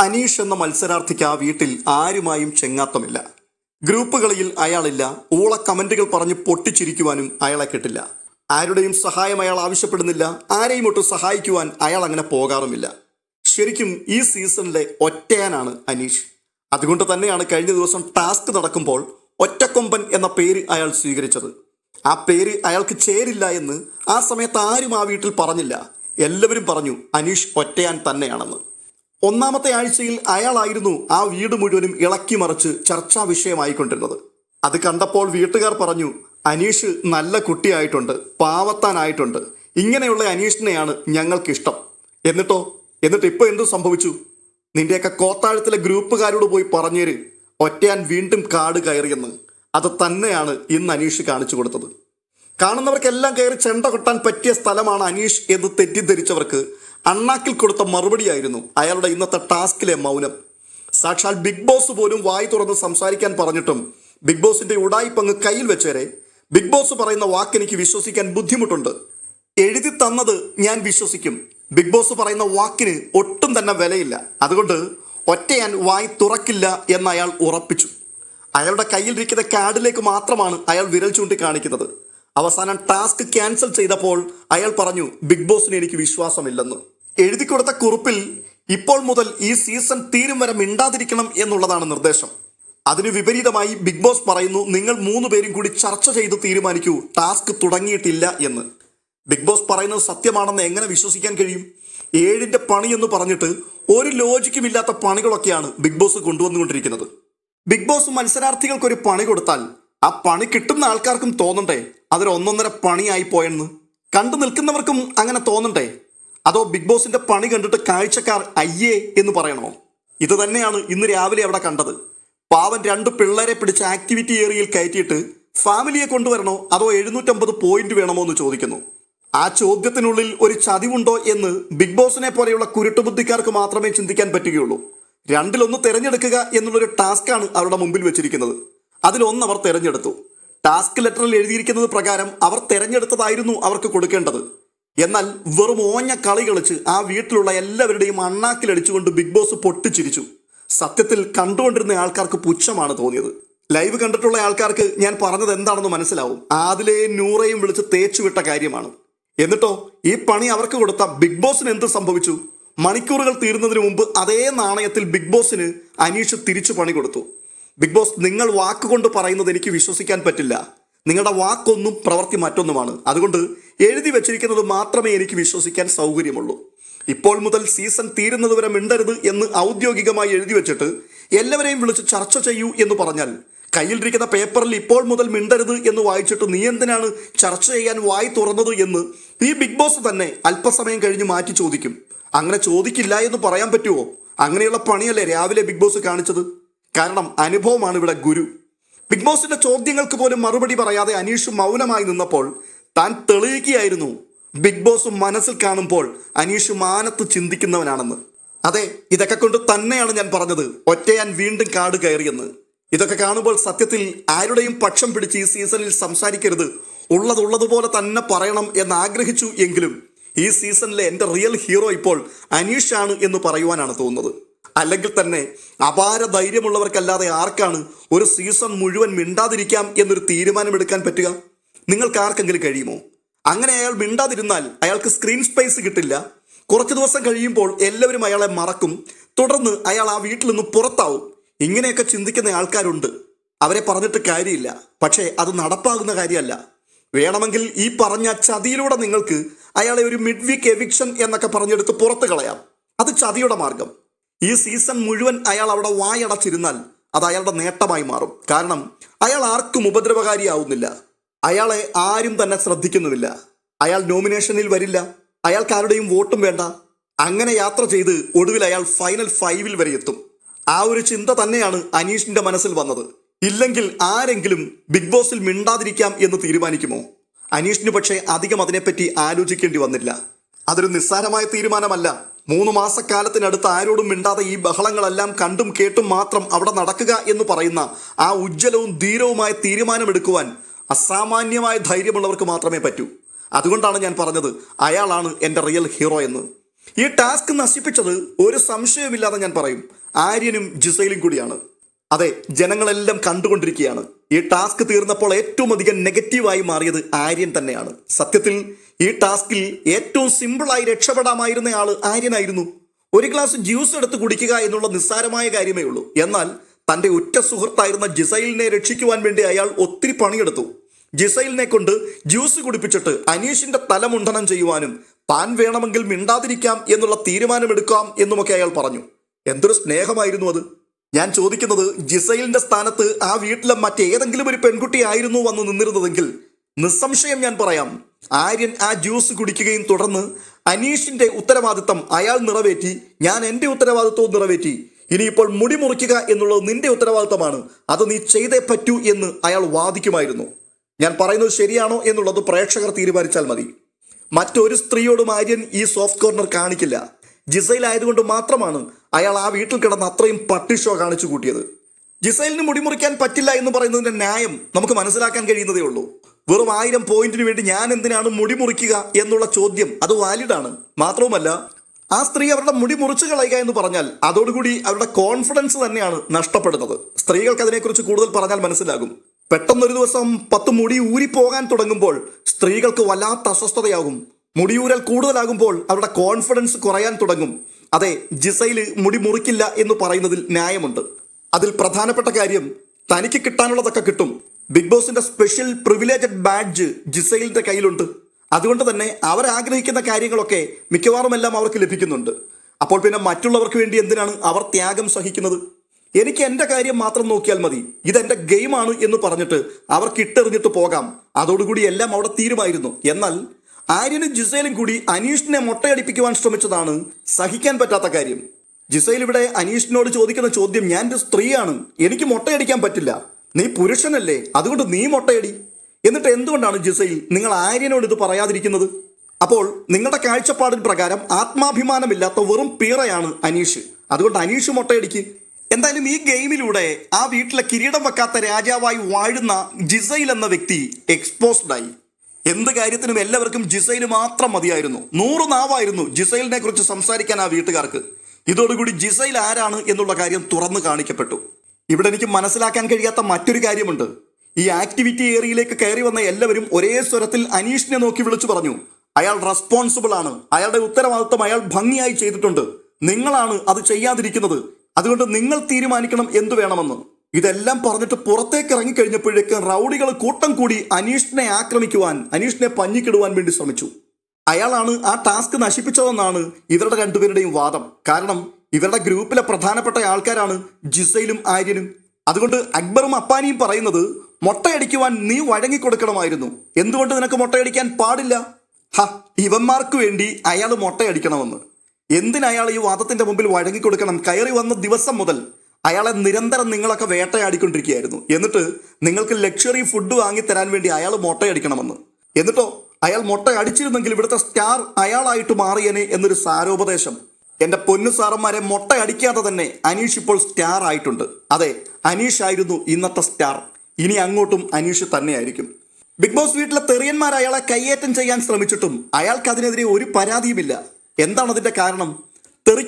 അനീഷ് എന്ന മത്സരാർത്ഥിക്ക് ആ വീട്ടിൽ ആരുമായും ചെങ്ങാത്തമില്ല. ഗ്രൂപ്പുകളിൽ അയാളില്ല ഊള കമന്റുകൾ പറഞ്ഞ് പൊട്ടിച്ചിരിക്കുവാനും അയാളെ കിട്ടില്ല. ആരുടെയും സഹായം അയാൾ ആവശ്യപ്പെടുന്നില്ല ആരെയും ഒട്ടും സഹായിക്കുവാൻ അയാൾ അങ്ങനെ പോകാറുമില്ല. ശരിക്കും ഈ സീസണിലെ ഒറ്റയാനാണ് അനീഷ്. അതുകൊണ്ട് തന്നെയാണ് കഴിഞ്ഞ ദിവസം ടാസ്ക് നടക്കുമ്പോൾ ഒറ്റക്കൊമ്പൻ എന്ന പേര് അയാൾ സ്വീകരിച്ചത്. ആ പേര് അയാൾക്ക് ചേരില്ല എന്ന് ആ സമയത്ത് ആരും ആ വീട്ടിൽ പറഞ്ഞില്ല. എല്ലാവരും പറഞ്ഞു അനീഷ് ഒറ്റയാൻ തന്നെയാണെന്ന്. ഒന്നാമത്തെ ആഴ്ചയിൽ അയാളായിരുന്നു ആ വീട് മുഴുവനും ഇളക്കി മറിച്ച് ചർച്ചാ വിഷയമായിക്കൊണ്ടിരുന്നത് അത് കണ്ടപ്പോൾ വീട്ടുകാർ പറഞ്ഞു അനീഷ് നല്ല കുട്ടിയായിട്ടുണ്ട് പാവത്താനായിട്ടുണ്ട്. ഇങ്ങനെയുള്ള അനീഷിനെയാണ് ഞങ്ങൾക്കിഷ്ടം. എന്നിട്ടോ എന്നിട്ട് ഇപ്പൊ എന്തു സംഭവിച്ചു? നിന്റെയൊക്കെ കോത്താഴത്തിലെ ഗ്രൂപ്പുകാരോട് പോയി പറഞ്ഞേര്. ഒറ്റയാൻ വീണ്ടും കാട് കയറിയെന്ന്. അത് തന്നെയാണ് ഇന്ന് അനീഷ് കാണിച്ചു കൊടുത്തത്. കാണുന്നവർക്കെല്ലാം കയറി ചെണ്ട കൊട്ടാൻ പറ്റിയ സ്ഥലമാണ് അനീഷ് എന്ന് തെറ്റിദ്ധരിച്ചവർക്ക് അണ്ണാക്കിൽ കൊടുത്ത മറുപടിയായിരുന്നു അയാളുടെ ഇന്നത്തെ ടാസ്കിലെ മൗനം. സാക്ഷാൽ ബിഗ് ബോസ് പോലും വായി തുറന്ന് സംസാരിക്കാൻ പറഞ്ഞിട്ടും ബിഗ് ബോസിന്റെ ഉടായിപ്പങ്ങ് കയ്യിൽ വെച്ചേരെ. ബിഗ് ബോസ് പറയുന്ന വാക്ക് എനിക്ക് വിശ്വസിക്കാൻ ബുദ്ധിമുട്ടുണ്ട്. എഴുതി തന്നത് ഞാൻ വിശ്വസിക്കും. ബിഗ് ബോസ് പറയുന്ന വാക്കിന് ഒട്ടും തന്നെ വിലയില്ല. അതുകൊണ്ട് ഒറ്റയാൻ വായി തുറക്കില്ല എന്ന് അയാൾ ഉറപ്പിച്ചു. അയാളുടെ കയ്യിലിരിക്കുന്ന കാർഡിലേക്ക് മാത്രമാണ് അയാൾ വിരൽ ചൂണ്ടി കാണിക്കുന്നത് അവസാനം ടാസ്ക് ക്യാൻസൽ ചെയ്തപ്പോൾ അയാൾ പറഞ്ഞു ബിഗ് ബോസിന് എനിക്ക് വിശ്വാസമില്ലെന്ന്. എഴുതി കൊടുത്ത കുറിപ്പിൽ ഇപ്പോൾ മുതൽ ഈ സീസൺ തീരും വരെ മിണ്ടാതിരിക്കണം എന്നുള്ളതാണ് നിർദ്ദേശം. അതിന് വിപരീതമായി ബിഗ് ബോസ് പറയുന്നു നിങ്ങൾ മൂന്ന് പേരും കൂടി ചർച്ച ചെയ്ത് തീരുമാനിക്കൂ. ടാസ്ക് തുടങ്ങിയിട്ടില്ല എന്ന്. ബിഗ് ബോസ് പറയുന്നത് സത്യമാണെന്ന് എങ്ങനെ വിശ്വസിക്കാൻ കഴിയും? ഏഴിന്റെ പണി എന്ന് പറഞ്ഞിട്ട് ഒരു ലോജിക്കും ഇല്ലാത്ത പണികളൊക്കെയാണ് ബിഗ് ബോസ് കൊണ്ടുവന്നുകൊണ്ടിരിക്കുന്നത്. ബിഗ് ബോസ് മത്സരാർത്ഥികൾക്ക് ഒരു പണി കൊടുത്താൽ ആ പണി കിട്ടുന്ന ആൾക്കാർക്കും തോന്നണ്ടേ? അതൊരു ഒന്നൊന്നര പണിയായി പോയെന്ന്. കണ്ടു നിൽക്കുന്നവർക്കും അങ്ങനെ തോന്നണ്ടേ? അതോ ബിഗ് ബോസിന്റെ പണി കണ്ടിട്ട് കാഴ്ചക്കാർ അയ്യേ എന്ന് പറയണോ? ഇത് തന്നെയാണ് ഇന്ന് രാവിലെ അവിടെ കണ്ടത്. പാവൻ രണ്ട് പിള്ളേരെ പിടിച്ച് ആക്ടിവിറ്റി ഏരിയയിൽ കയറ്റിയിട്ട് ഫാമിലിയെ കൊണ്ടുവരണോ അതോ എഴുന്നൂറ്റമ്പത് പോയിന്റ് വേണമോ എന്ന് ചോദിക്കുന്നു. ആ ചോദ്യത്തിനുള്ളിൽ ഒരു ചതിവുണ്ടോ എന്ന് ബിഗ് ബോസിനെ പോലെയുള്ള കുരുട്ടുബുദ്ധിക്കാർക്ക് മാത്രമേ ചിന്തിക്കാൻ പറ്റുകയുള്ളൂ. രണ്ടിലൊന്ന് തിരഞ്ഞെടുക്കുക എന്നുള്ളൊരു ടാസ്ക്കാണ് അവരുടെ മുമ്പിൽ വെച്ചിരിക്കുന്നത്. അതിലൊന്ന് അവർ തിരഞ്ഞെടുത്തു. ടാസ്ക് ലെറ്ററിൽ എഴുതിയിരിക്കുന്നത് പ്രകാരം അവർ തിരഞ്ഞെടുത്തതായിരുന്നു അവർക്ക് കൊടുക്കേണ്ടത്. എന്നാൽ വെറും ഓഞ്ഞ കളി കളിച്ച് ആ വീട്ടിലുള്ള എല്ലാവരുടെയും അണ്ണാക്കിലടിച്ചുകൊണ്ട് ബിഗ് ബോസ് പൊട്ടിച്ചിരിച്ചു. സത്യത്തിൽ കണ്ടുകൊണ്ടിരുന്ന ആൾക്കാർക്ക് പുച്ഛമാണ് തോന്നിയത്. ലൈവ് കണ്ടിട്ടുള്ള ആൾക്കാർക്ക് ഞാൻ പറഞ്ഞത് എന്താണെന്ന് മനസ്സിലാവും. ആദിലെയും നൂറയും വിളിച്ച് തേച്ചുവിട്ട കാര്യമാണ്. എന്നിട്ടോ ഈ പണി അവർക്ക് കൊടുത്ത ബിഗ് ബോസിന് എന്ത് സംഭവിച്ചു? മണിക്കൂറുകൾ തീരുന്നതിന് മുമ്പ് അതേ നാണയത്തിൽ ബിഗ് ബോസിന് അനീഷ് തിരിച്ചു പണി കൊടുത്തു. ബിഗ് ബോസ് നിങ്ങൾ വാക്കുകൊണ്ട് പറയുന്നത് എനിക്ക് വിശ്വസിക്കാൻ പറ്റില്ല. നിങ്ങളുടെ വാക്കൊന്നും പ്രവൃത്തി മറ്റൊന്നുമാണ്. അതുകൊണ്ട് എഴുതി വെച്ചിരിക്കുന്നത് മാത്രമേ എനിക്ക് വിശ്വസിക്കാൻ സൗകര്യമുള്ളൂ. ഇപ്പോൾ മുതൽ സീസൺ തീരുന്നതുവരെ മിണ്ടരുത് എന്ന് ഔദ്യോഗികമായി എഴുതി വെച്ചിട്ട് എല്ലാവരെയും വിളിച്ച് ചർച്ച ചെയ്യൂ എന്ന് പറഞ്ഞാൽ കയ്യിലിരിക്കുന്ന പേപ്പറിൽ ഇപ്പോൾ മുതൽ മിണ്ടരുത് എന്ന് വായിച്ചിട്ട് നീ എന്തിനാണ് ചർച്ച ചെയ്യാൻ വായി തുറന്നത് എന്ന് ഈ ബിഗ് ബോസ് തന്നെ അല്പസമയം കഴിഞ്ഞ് മാറ്റി ചോദിക്കും. അങ്ങനെ ചോദിക്കില്ല എന്ന് പറയാൻ പറ്റുമോ അങ്ങനെയുള്ള പണിയല്ലേ രാവിലെ ബിഗ് ബോസ് കാണിച്ചത്? കാരണം അനുഭവമാണ് ഇവിടെ ഗുരു. ബിഗ് ബോസിന്റെ ചോദ്യങ്ങൾക്ക് പോലും മറുപടി പറയാതെ അനീഷ് മൗനമായി നിന്നപ്പോൾ താൻ തെളിയിക്കുകയായിരുന്നു ബിഗ് ബോസ് മനസ്സിൽ കാണുമ്പോൾ അനീഷ് മാനത്ത് ചിന്തിക്കുന്നവനാണെന്ന്. അതെ ഇതൊക്കെ കൊണ്ട് തന്നെയാണ് ഞാൻ പറഞ്ഞത് ഒറ്റയാൻ വീണ്ടും കാട് കയറിയെന്ന്. ഇതൊക്കെ കാണുമ്പോൾ സത്യത്തിൽ ആരുടെയും പക്ഷം പിടിച്ച് ഈ സീസണിൽ സംസാരിക്കരുത് ഉള്ളതുള്ളതുപോലെ തന്നെ പറയണം എന്ന് ആഗ്രഹിച്ചു എങ്കിലും ഈ സീസണിലെ എന്റെ റിയൽ ഹീറോ ഇപ്പോൾ അനീഷാണ് എന്ന് പറയുവാനാണ് തോന്നുന്നത്. അല്ലെങ്കിൽ തന്നെ അപാര ധൈര്യമുള്ളവർക്കല്ലാതെ ആർക്കാണ് ഒരു സീസൺ മുഴുവൻ മിണ്ടാതിരിക്കാം എന്നൊരു തീരുമാനമെടുക്കാൻ പറ്റുക? നിങ്ങൾക്ക് ആർക്കെങ്കിലും കഴിയുമോ? അങ്ങനെ അയാൾ മിണ്ടാതിരുന്നാൽ അയാൾക്ക് സ്ക്രീൻ സ്പേസ് കിട്ടില്ല. കുറച്ച് ദിവസം കഴിയുമ്പോൾ എല്ലാവരും അയാളെ മറക്കും. തുടർന്ന് അയാൾ ആ വീട്ടിൽ നിന്ന് പുറത്താവും. ഇങ്ങനെയൊക്കെ ചിന്തിക്കുന്ന ആൾക്കാരുണ്ട്. അവരെ പറഞ്ഞിട്ട് കാര്യമില്ല. പക്ഷേ അത് നടപ്പാകുന്ന കാര്യമല്ല. വേണമെങ്കിൽ ഈ പറഞ്ഞ ചതിയിലൂടെ നിങ്ങൾക്ക് അയാളെ ഒരു മിഡ് വീക്ക് എവിക്ഷൻ എന്നൊക്കെ പറഞ്ഞെടുത്ത് പുറത്ത് കളയാം. അത് ചതിയുടെ മാർഗം. ഈ സീസൺ മുഴുവൻ അയാൾ അവിടെ വായടച്ചിരുന്നാൽ അത് അയാളുടെ നേട്ടമായി മാറും. കാരണം അയാൾ ആർക്കും ഉപദ്രവകാരിയാവുന്നില്ല. അയാളെ ആരും തന്നെ ശ്രദ്ധിക്കുന്നുമില്ല. അയാൾ നോമിനേഷനിൽ വരില്ല. അയാൾക്ക് ആരുടെയും വോട്ടും വേണ്ട. അങ്ങനെ യാത്ര ചെയ്ത് ഒടുവിൽ അയാൾ ഫൈനൽ ഫൈവിൽ വരെ എത്തും. ആ ഒരു ചിന്ത തന്നെയാണ് അനീഷിന്റെ മനസ്സിൽ വന്നത്. ഇല്ലെങ്കിൽ ആരെങ്കിലും ബിഗ് ബോസിൽ മിണ്ടാതിരിക്കാം എന്ന് തീരുമാനിക്കുമോ? അനീഷിന് പക്ഷേ അധികം അതിനെപ്പറ്റി ആലോചിക്കേണ്ടി വന്നില്ല. അതൊരു നിസ്സാരമായ തീരുമാനമല്ല. മൂന്ന് മാസക്കാലത്തിനടുത്ത് ആരോടും മിണ്ടാതെ ഈ ബഹളങ്ങളെല്ലാം കണ്ടും കേട്ടും മാത്രം അവിടെ നടക്കുക എന്ന് പറയുന്ന ആ ഉജ്ജ്വലവും ധീരവുമായ തീരുമാനമെടുക്കുവാൻ അസാമാന്യമായ ധൈര്യമുള്ളവർക്ക് മാത്രമേ പറ്റൂ. അതുകൊണ്ടാണ് ഞാൻ പറഞ്ഞത് അയാളാണ് എന്റെ റിയൽ ഹീറോ എന്ന്. ഈ ടാസ്ക് നശിപ്പിച്ചത് ഒരു സംശയമില്ലാതെ ഞാൻ പറയും. ആര്യനും ജിസൈലും കൂടിയാണ്. അതെ ജനങ്ങളെല്ലാം കണ്ടുകൊണ്ടിരിക്കുകയാണ്. ഈ ടാസ്ക് തീർന്നപ്പോൾ ഏറ്റവും അധികം നെഗറ്റീവായി മാറിയത് ആര്യൻ തന്നെയാണ്. സത്യത്തിൽ ഈ ടാസ്കിൽ ഏറ്റവും സിമ്പിളായി രക്ഷപ്പെടാമായിരുന്ന ആൾ ആര്യനായിരുന്നു. ഒരു ഗ്ലാസ് ജ്യൂസ് എടുത്ത് കുടിക്കുക എന്നുള്ള നിസ്സാരമായ കാര്യമേ ഉള്ളൂ. എന്നാൽ തന്റെ ഉറ്റ സുഹൃത്തായിരുന്ന ജിസൈലിനെ രക്ഷിക്കുവാൻ വേണ്ടി അയാൾ ഒത്തിരി പണിയെടുത്തു. ജിസൈലിനെ കൊണ്ട് ജ്യൂസ് കുടിപ്പിച്ചിട്ട് അനീഷിന്റെ തലമുണ്ടനം ചെയ്യുവാനും താൻ വേണമെങ്കിൽ മിണ്ടാതിരിക്കാം എന്നുള്ള തീരുമാനമെടുക്കാം എന്നുമൊക്കെ അയാൾ പറഞ്ഞു. എന്തൊരു സ്നേഹമായിരുന്നു അത്. ഞാൻ ചോദിക്കുന്നത് ജിസൈലിന്റെ സ്ഥാനത്ത് ആ വീട്ടിലെ മറ്റേതെങ്കിലും ഒരു പെൺകുട്ടി ആയിരുന്നു വന്ന് നിന്നിരുന്നതെങ്കിൽ? നിസ്സംശയം ഞാൻ പറയാം ആര്യൻ ആ ജ്യൂസ് കുടിക്കുകയും തുടർന്ന് അനീഷിന്റെ ഉത്തരവാദിത്തം അയാൾ നിറവേറ്റി ഞാൻ എന്റെ ഉത്തരവാദിത്വവും നിറവേറ്റി. ഇനിയിപ്പോൾ മുടി മുറിക്കുക എന്നുള്ളത് നിന്റെ ഉത്തരവാദിത്തമാണ് അത് നീ ചെയ്തേ പറ്റൂ എന്ന് അയാൾ വാദിക്കുമായിരുന്നു. ഞാൻ പറയുന്നത് ശരിയാണോ എന്നുള്ളത് പ്രേക്ഷകർ തീരുമാനിച്ചാൽ മതി. മറ്റൊരു സ്ത്രീയോടും ആര്യൻ ഈ സോഫ്റ്റ് കോർണർ കാണിക്കില്ല. ജിസൈലായതുകൊണ്ട് മാത്രമാണ് അയാൾ ആ വീട്ടിൽ കിടന്ന് അത്രയും പട്ടിഷോ കാണിച്ചു കൂട്ടിയത്. ജിസൈലിന് മുടിമുറിക്കാൻ പറ്റില്ല എന്ന് പറയുന്നതിന്റെ ന്യായം നമുക്ക് മനസ്സിലാക്കാൻ കഴിയുന്നതേ ഉള്ളൂ. വെറും ആയിരം പോയിന്റിന് വേണ്ടി ഞാൻ എന്തിനാണ് മുടി മുറിക്കുക എന്നുള്ള ചോദ്യം അത് വാലിഡാണ് മാത്രവുമല്ല ആ സ്ത്രീ അവരുടെ മുടി മുറിച്ചു കളയുക എന്ന് പറഞ്ഞാൽ അതോടുകൂടി അവരുടെ കോൺഫിഡൻസ് തന്നെയാണ് നഷ്ടപ്പെടുന്നത്. സ്ത്രീകൾക്ക് അതിനെക്കുറിച്ച് കൂടുതൽ പറഞ്ഞാൽ മനസ്സിലാകും. പെട്ടെന്നൊരു ദിവസം പത്ത് മുടി ഊരിപ്പോകാൻ തുടങ്ങുമ്പോൾ സ്ത്രീകൾക്ക് വല്ലാത്ത അസ്വസ്ഥതയാകും. മുടിയൂരൽ കൂടുതലാകുമ്പോൾ അവരുടെ കോൺഫിഡൻസ് കുറയാൻ തുടങ്ങും. അതെ ജിസൈൽ മുടി മുറിക്കില്ല എന്ന് പറയുന്നതിൽ ന്യായമുണ്ട്. അതിൽ പ്രധാനപ്പെട്ട കാര്യം തനിക്ക് കിട്ടാനുള്ളതൊക്കെ കിട്ടും. ബിഗ് ബോസിന്റെ സ്പെഷ്യൽ പ്രിവിലേജഡ് ബാഡ്ജ് ജിസൈലിന്റെ കയ്യിലുണ്ട്. അതുകൊണ്ട് തന്നെ അവർ ആഗ്രഹിക്കുന്ന കാര്യങ്ങളൊക്കെ മിക്കവാറും എല്ലാം അവർക്ക് ലഭിക്കുന്നുണ്ട്. അപ്പോൾ പിന്നെ മറ്റുള്ളവർക്ക് വേണ്ടി എന്തിനാണ് അവർ ത്യാഗം സഹിക്കുന്നത്? എനിക്ക് എന്റെ കാര്യം മാത്രം നോക്കിയാൽ മതി. ഇതെന്റെ ഗെയിമാണ് എന്ന് പറഞ്ഞിട്ട് അവർക്ക് ഇട്ടെറിഞ്ഞിട്ട് പോകാം. അതോടുകൂടി എല്ലാം അവിടെ തീരുമായിരുന്നു. എന്നാൽ ആര്യനും ജിസയിലും കൂടി അനീഷിനെ മുട്ടയടിപ്പിക്കുവാൻ ശ്രമിച്ചതാണ് സഹിക്കാൻ പറ്റാത്ത കാര്യം. ജിസൈൽ ഇവിടെ അനീഷിനോട് ചോദിക്കുന്ന ചോദ്യം ഞാൻ ഒരു സ്ത്രീയാണ് എനിക്ക് മുട്ടയടിക്കാൻ പറ്റില്ല. നീ പുരുഷനല്ലേ അതുകൊണ്ട് നീ മുട്ടയടി. എന്നിട്ട് എന്തുകൊണ്ടാണ് ജിസൈൽ നിങ്ങൾ ആര്യനോട് ഇത് പറയാതിരിക്കുന്നത്? അപ്പോൾ നിങ്ങളുടെ കാഴ്ചപ്പാടിൻ പ്രകാരം ആത്മാഭിമാനമില്ലാത്ത വെറും പീറയാണ് അനീഷ്. അതുകൊണ്ട് അനീഷ് മുട്ടയടിക്ക്. എന്തായാലും ഈ ഗെയിമിലൂടെ ആ വീട്ടിലെ കിരീടം വെക്കാത്ത രാജാവായി വാഴുന്ന ജിസൈൽ എന്ന വ്യക്തി എക്സ്പോസ്ഡ് ആയി. എന്ത് കാര്യത്തിനും എല്ലാവർക്കും ജിസൈൽ മാത്രം മതിയായിരുന്നു. നൂറ് നാവായിരുന്നു ജിസൈലിനെ കുറിച്ച് സംസാരിക്കാൻ ആ വീട്ടുകാർക്ക്. ഇതോടുകൂടി ജിസൈൽ ആരാണ് എന്നുള്ള കാര്യം തുറന്നു കാണിക്കപ്പെട്ടു. ഇവിടെ എനിക്ക് മനസ്സിലാക്കാൻ കഴിയാത്ത മറ്റൊരു കാര്യമുണ്ട്. ഈ ആക്ടിവിറ്റി ഏരിയയിലേക്ക് കയറി വന്ന എല്ലാവരും ഒരേ സ്വരത്തിൽ അനീഷിനെ നോക്കി വിളിച്ചു പറഞ്ഞു. അയാൾ റെസ്പോൺസിബിൾ ആണ്. അയാളുടെ ഉത്തരവാദിത്വം അയാൾ ഭംഗിയായി ചെയ്തിട്ടുണ്ട്. നിങ്ങളാണ് അത് ചെയ്യാതിരിക്കുന്നത്. അതുകൊണ്ട് നിങ്ങൾ തീരുമാനിക്കണം എന്തു വേണമെന്ന്. ഇതെല്ലാം പറഞ്ഞിട്ട് പുറത്തേക്ക് ഇറങ്ങിക്കഴിഞ്ഞപ്പോഴേക്ക് റൗഡികൾ കൂട്ടം കൂടി അനീഷിനെ ആക്രമിക്കുവാൻ അനീഷിനെ പഞ്ഞിക്കിടുവാൻ വേണ്ടി ശ്രമിച്ചു. അയാളാണ് ആ ടാസ്ക് നശിപ്പിച്ചതെന്നാണ് ഇവരുടെ രണ്ടുപേരുടെയും വാദം. കാരണം ഇവരുടെ ഗ്രൂപ്പിലെ പ്രധാനപ്പെട്ട ആൾക്കാരാണ് ജിസയിലും ആര്യനും. അതുകൊണ്ട് അക്ബറും അപ്പാനിയും പറയുന്നത് മൊട്ടയടിക്കുവാൻ നീ വഴങ്ങിക്കൊടുക്കണമായിരുന്നു. എന്തുകൊണ്ട് നിനക്ക് മൊട്ടയടിക്കാൻ പാടില്ല? ഹ ഇവന്മാർക്ക് വേണ്ടി അയാൾ മൊട്ടയടിക്കണമെന്ന്. എന്തിനയാൾ ഈ വാദത്തിന്റെ മുമ്പിൽ വഴങ്ങിക്കൊടുക്കണം? കയറി വന്ന ദിവസം മുതൽ അയാളെ നിരന്തരം നിങ്ങളൊക്കെ വേട്ടയാടിക്കൊണ്ടിരിക്കുകയായിരുന്നു. എന്നിട്ട് നിങ്ങൾക്ക് ലക്ഷറി ഫുഡ് വാങ്ങി തരാൻ വേണ്ടി അയാൾ മുട്ടയടിക്കണമെന്ന്. എന്നിട്ടോ അയാൾ മുട്ടയടിച്ചിരുന്നെങ്കിൽ ഇവിടുത്തെ സ്റ്റാർ അയാളായിട്ട് മാറിയനെ എന്നൊരു സാരോപദേശം. എന്റെ പൊന്നു സാറന്മാരെ മുട്ടയടിക്കാതെ തന്നെ അനീഷ് ഇപ്പോൾ സ്റ്റാർ ആയിട്ടുണ്ട്. അതെ അനീഷ് ആയിരുന്നു ഇന്നത്തെ സ്റ്റാർ ഇനി അങ്ങോട്ടും അനീഷ് തന്നെയായിരിക്കും. ബിഗ് ബോസ് വീട്ടിലെ തെറിയന്മാർ അയാളെ കയ്യേറ്റം ചെയ്യാൻ ശ്രമിച്ചിട്ടും അയാൾക്ക് അതിനെതിരെ ഒരു പരാതിയുമില്ല. എന്താണ് കാരണം?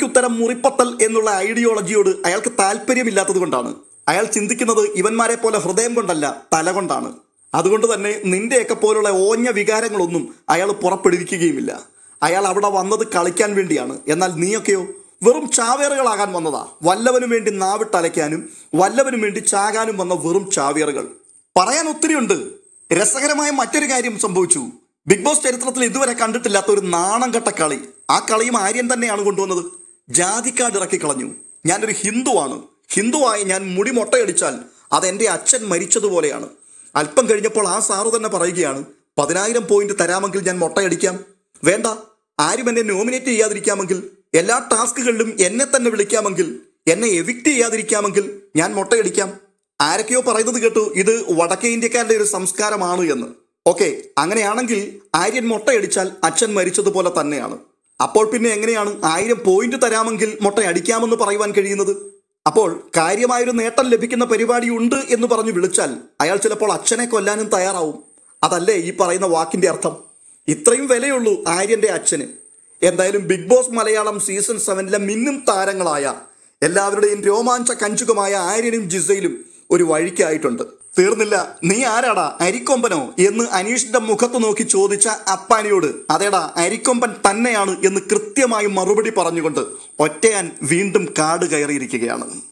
തെറിക്കുത്തരം മുറിപ്പത്തൽ എന്നുള്ള ഐഡിയോളജിയോട് അയാൾക്ക് താല്പര്യമില്ലാത്തത് കൊണ്ടാണ്. അയാൾ ചിന്തിക്കുന്നത് ഇവന്മാരെ പോലെ ഹൃദയം കൊണ്ടല്ല തല കൊണ്ടാണ്. അതുകൊണ്ട് തന്നെ നിന്റെയൊക്കെ പോലുള്ള ഓഞ്ഞ വികാരങ്ങളൊന്നും അയാൾ പുറപ്പെടുവിക്കുകയുമില്ല. അയാൾ അവിടെ വന്നത് കളിക്കാൻ വേണ്ടിയാണ്. എന്നാൽ നീയൊക്കെയോ വെറും ചാവേറുകളാകാൻ വന്നതാ. വല്ലവനും വേണ്ടി നാവിട്ടലയ്ക്കാനും വല്ലവനും വേണ്ടി ചാകാനും വന്ന വെറും ചാവേറുകൾ. പറയാൻ ഒത്തിരിയുണ്ട്. രസകരമായ മറ്റൊരു കാര്യം സംഭവിച്ചു. ബിഗ് ബോസ് ചരിത്രത്തിൽ ഇതുവരെ കണ്ടിട്ടില്ലാത്ത ഒരു നാണം കെട്ട കളി. ആ കളിയും ആര്യൻ തന്നെയാണ് കൊണ്ടുവന്നത്. ജാതിക്കാട് ഇറക്കി കളഞ്ഞു. ഞാനൊരു ഹിന്ദുവാണ്. ഹിന്ദുവായി ഞാൻ മുടി മുട്ടയടിച്ചാൽ എന്റെ അച്ഛൻ മരിച്ചതുപോലെയാണ്. അല്പം കഴിഞ്ഞപ്പോൾ ആ സാറ് തന്നെ പറയുകയാണ് പതിനായിരം പോയിന്റ് തരാമെങ്കിൽ ഞാൻ മുട്ടയടിക്കാം. വേണ്ട ആരും എന്നെ നോമിനേറ്റ് ചെയ്യാതിരിക്കാമെങ്കിൽ എല്ലാ ടാസ്കുകളിലും എന്നെ തന്നെ വിളിക്കാമെങ്കിൽ എന്നെ എവിക്റ്റ് ചെയ്യാതിരിക്കാമെങ്കിൽ ഞാൻ മുട്ടയടിക്കാം. ആരൊക്കെയോ പറയുന്നത് കേട്ടു ഇത് വടക്കേ ഇന്ത്യക്കാരുടെ ഒരു സംസ്കാരമാണ് എന്ന്. ഓക്കെ അങ്ങനെയാണെങ്കിൽ ആര്യൻ മുട്ടയടിച്ചാൽ അച്ഛൻ മരിച്ചതുപോലെ തന്നെയാണ്. അപ്പോൾ പിന്നെ എങ്ങനെയാണ് ആയിരം പോയിന്റ് തരാമെങ്കിൽ മൊട്ടയടിക്കാമെന്ന് പറയുവാൻ കഴിയുന്നത്? അപ്പോൾ കാര്യമായൊരു നേട്ടം ലഭിക്കുന്ന പരിപാടി ഉണ്ട് എന്ന് പറഞ്ഞു വിളിച്ചാൽ അയാൾ ചിലപ്പോൾ അച്ഛനെ കൊല്ലാനും തയ്യാറാവും. അതല്ലേ ഈ പറയുന്ന വാക്കിന്റെ അർത്ഥം? ഇത്രയും വിലയുള്ളൂ ആര്യന്റെ അച്ഛന്. എന്തായാലും ബിഗ് ബോസ് മലയാളം സീസൺ സെവനിലെ മിന്നും താരങ്ങളായ എല്ലാവരുടെയും രോമാഞ്ച കഞ്ചുകമായ ആര്യനും ജിസയിലും ഒരു വഴിക്കായിട്ടുണ്ട്. തീർന്നില്ല. നീ ആരാടാ? അരിക്കൊമ്പനോ? എന്ന് അനീഷിന്റെ മുഖത്ത് നോക്കി ചോദിച്ച അപ്പാനിയോട് അതേടാ അരിക്കൊമ്പൻ തന്നെയാണ് എന്ന് കൃത്യമായി മറുപടി പറഞ്ഞുകൊണ്ട് ഒറ്റയാൻ വീണ്ടും കാട് കയറിയിരിക്കുകയാണ്.